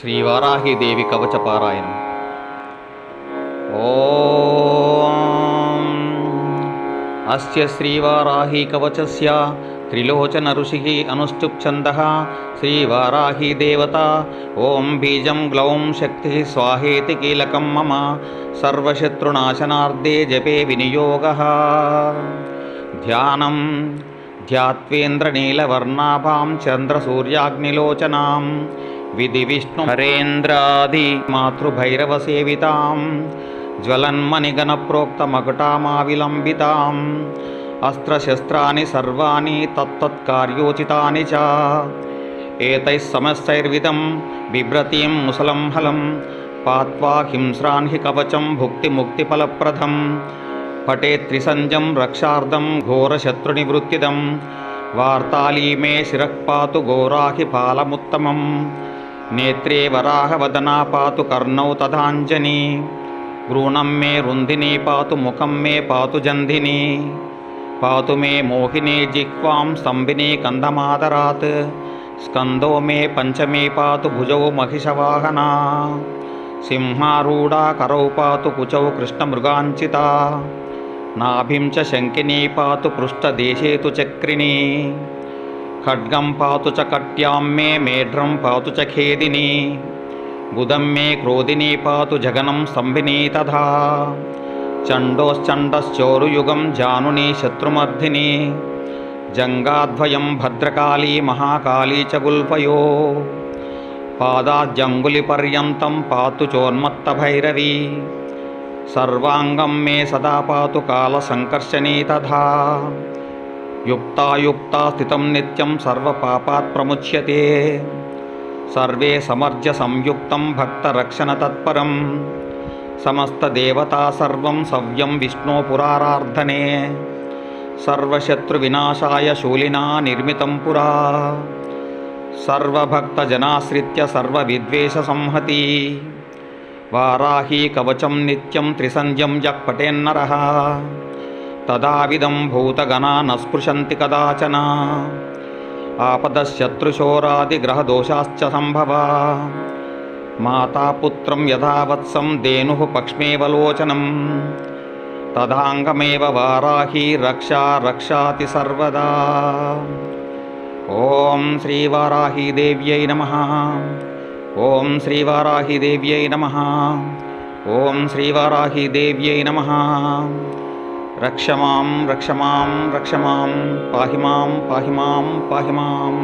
శ్రీ వారాహిదేవి కవచ పారాయణం. ఓం అస్య శ్రీవారాహి కవచస్య త్రిలోచన ఋషి ఋషిः అనుష్ఠుప్ఛందः శ్రీవారాహి దేవత ఓం బీజం గ్లౌం శక్తి స్వాహేతి కీలకం మమ సర్వశత్రునాశనార్థే జపే వినియోగ. ధ్యానం ధ్యాత్వేంద్రనీలవర్ణాభాం చంద్రసూర్యాగ్నిలోచనాం విధి విష్ణు హరేంద్రాది మాతృభైరవసేవితాం జ్వలన్మణిగణప్రోక్తమకుటామావిలంబితాం అస్త్రశస్త్రాన్ని సర్వాణి తత్తత్కార్యోచితాని చ ఏతైः సమస్తైర్విధం బిభ్రతీం ముసలం హలం పాత్వా హింస్రాన్ హి కవచం భుక్తిముక్తిఫలప్రదం పటే త్రిసంజం రక్షార్థం ఘోరశత్రునివృత్తిదం వార్తాళీ మే శిరః ఘోరాహి పాలముత్తమం नेत्रे वराहवदना पातु कर्णौ तथाञ्जनी भ्रूणं मे रुन्धिनी पातु मुखं मे पातु जन्धिनी पातु मे मोहिनी जिह्वां स्तम्भिनी कन्दमादरात् स्कन्दो मे पञ्चमी पातु भुजौ महिषवाहना सिंहारूढा करौ पातु कुचौ कृष्णमृगाञ्चिता नाभिं च शङ्किनी पातु पृष्ठदेशे तु चक्रिणी। खड्गम पात च कट्यां मे मेढ्रम पात च खेदिनी। मे क्रोधिनी पात जगनम स्तम्भिनी तथा। चण्डोश्चण्डश्चोरुयुगं जानुनी शत्रुमर्धिनी। जङ्गाध्वयं भद्रकाली महाकाली च गुल्पयो पादाज्जङ्गुलिपर्यन्तं पातु चोन्मत्तभैरवी। सर्वाङ्गं मे सदा पातु कालसङ्कर्षणी तथा। युक्तायुक्ता स्थितं नित्यं सर्वपापात् प्रमुच्यते। सर्वे समर्जसंयुक्तं भक्तरक्षणतत्परं। समस्तदेवता सर्वं सव्यं विष्णोपुरारार्धने सर्वशत्रुविनाशाय शूलिना निर्मितं पुरा। सर्वभक्तजनाश्रित्य सर्वविद्वेषसंहति। वाराही कवचं नित्यं त्रिसंज्ञं यक्पटेन्नरः తదావిదం భూతగణా నస్పృశంతి కదాచన. ఆపదశత్రుశోరాదిగ్రహదోషాశ్చ సంభవా. మాతాపుత్రం యథావత్సం ధేనుః పక్ష్మేవలోచనం తదాంగమేవ వారాహీ రక్షా రక్షాతి సర్వదా. ఓం శ్రీవారాహీదేవ్యై నమ. ఓం శ్రీవారాహిదేవ్యై నమ. ఓం శ్రీవారాహిదేవ్యై నమ. రక్షమాం రక్షమాం రక్షమాం పాహిమాం పాహిమాం పాహిమాం